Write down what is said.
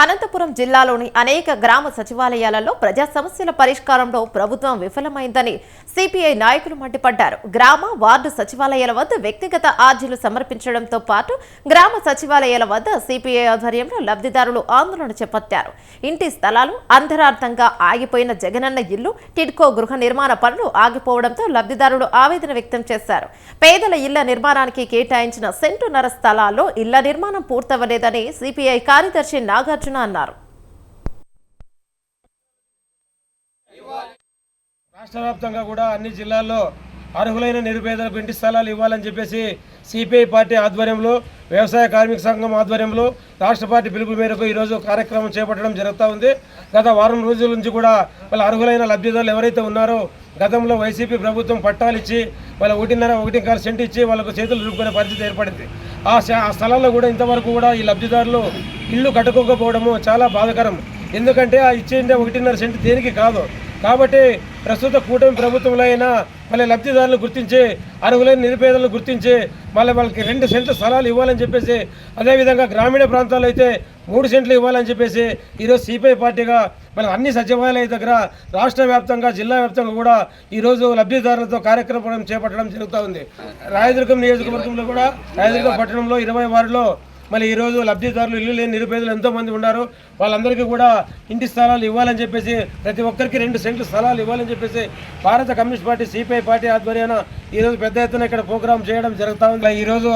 అనంతపురం జిల్లాలోని అనేక గ్రామ సచివాలయాలలో ప్రజా సమస్యల పరిష్కారంలో ప్రభుత్వం విఫలమైందని సిపిఐ నాయకులు మండిపడ్డారు. గ్రామ వార్డు సచివాలయాల వద్ద వ్యక్తిగత ఆర్జీలు సమర్పించడంతో పాటు గ్రామ సచివాలయాల వద్ద సిపిఐ ఆధ్వర్యంలో లబ్ధిదారులు ఆందోళన చేపట్టారు. ఇంటి స్థలాలు అంధరార్థంగా ఆగిపోయిన జగనన్న ఇల్లు టిడ్కో గృహ నిర్మాణ పనులు ఆగిపోవడంతో లబ్ధిదారులు ఆవేదన వ్యక్తం చేశారు. పేదల ఇళ్ళ నిర్మాణానికి కేటాయించిన సెంటున్నర స్థలాల్లో ఇళ్ళ నిర్మాణం పూర్తవలేదని సిపిఐ కార్యదర్శి నాగార్జున అన్నారు. రాష్ట్ర వ్యాప్తంగా కూడా అన్ని జిల్లాల్లో అర్హులైన నిరుపేదలకు ఇంటి స్థలాలు ఇవ్వాలని చెప్పేసి సిపిఐ పార్టీ ఆధ్వర్యంలో వ్యవసాయ కార్మిక సంఘం ఆధ్వర్యంలో రాష్ట్ర పార్టీ పిలుపు మేరకు ఈరోజు కార్యక్రమం చేపట్టడం జరుగుతూ ఉంది. గత వారం రోజుల నుంచి కూడా వాళ్ళ అర్హులైన లబ్ధిదారులు ఎవరైతే ఉన్నారో గతంలో వైసీపీ ప్రభుత్వం పట్టాలు ఇచ్చి వాళ్ళ ఒకటిన్నర ఒకటి కారు సెంట్ ఇచ్చి వాళ్ళకు చేతులు రూపుకునే పరిస్థితి ఏర్పడింది. ఆ స్థలంలో స్థలాల్లో కూడా ఇంతవరకు కూడా ఈ లబ్ధిదారులు ఇల్లు కట్టుకోకపోవడము చాలా బాధకరం. ఎందుకంటే ఆ ఇచ్చేంటే ఒకటిన్నర సెంట్ దేనికి కాదు. కాబట్టి ప్రస్తుత కూటమి ప్రభుత్వంలో అయినా మళ్ళీ లబ్ధిదారులు గుర్తించి అర్హులైన నిరుపేదలను గుర్తించి మళ్ళీ వాళ్ళకి రెండు సెంట్ల స్థలాలు ఇవ్వాలని చెప్పేసి అదేవిధంగా గ్రామీణ ప్రాంతాల్లో అయితే మూడు సెంట్లు ఇవ్వాలని చెప్పేసి ఈరోజు సిపిఐ పార్టీగా మళ్ళీ అన్ని సచివాలయ దగ్గర రాష్ట్ర వ్యాప్తంగా జిల్లా వ్యాప్తంగా కూడా ఈరోజు లబ్ధిదారులతో కార్యక్రమం చేపట్టడం జరుగుతూ ఉంది. రాయదుర్గం నియోజకవర్గంలో కూడా రాయదుర్గం పట్టణంలో ఇరవై వారిలో మళ్ళీ ఈరోజు లబ్ధిదారులు ఇల్లు లేని నిరుపేదలు ఎంతోమంది ఉన్నారు. వాళ్ళందరికీ కూడా ఇంటి స్థలాలు ఇవ్వాలని చెప్పేసి ప్రతి ఒక్కరికి రెండు సెంట్లు స్థలాలు ఇవ్వాలని చెప్పేసి Bharatha communist party CPI party ఆధ్వర్యాన ఈరోజు పెద్ద ఎత్తున ఇక్కడ ప్రోగ్రాం చేయడం జరుగుతూ ఉంది. ఈరోజు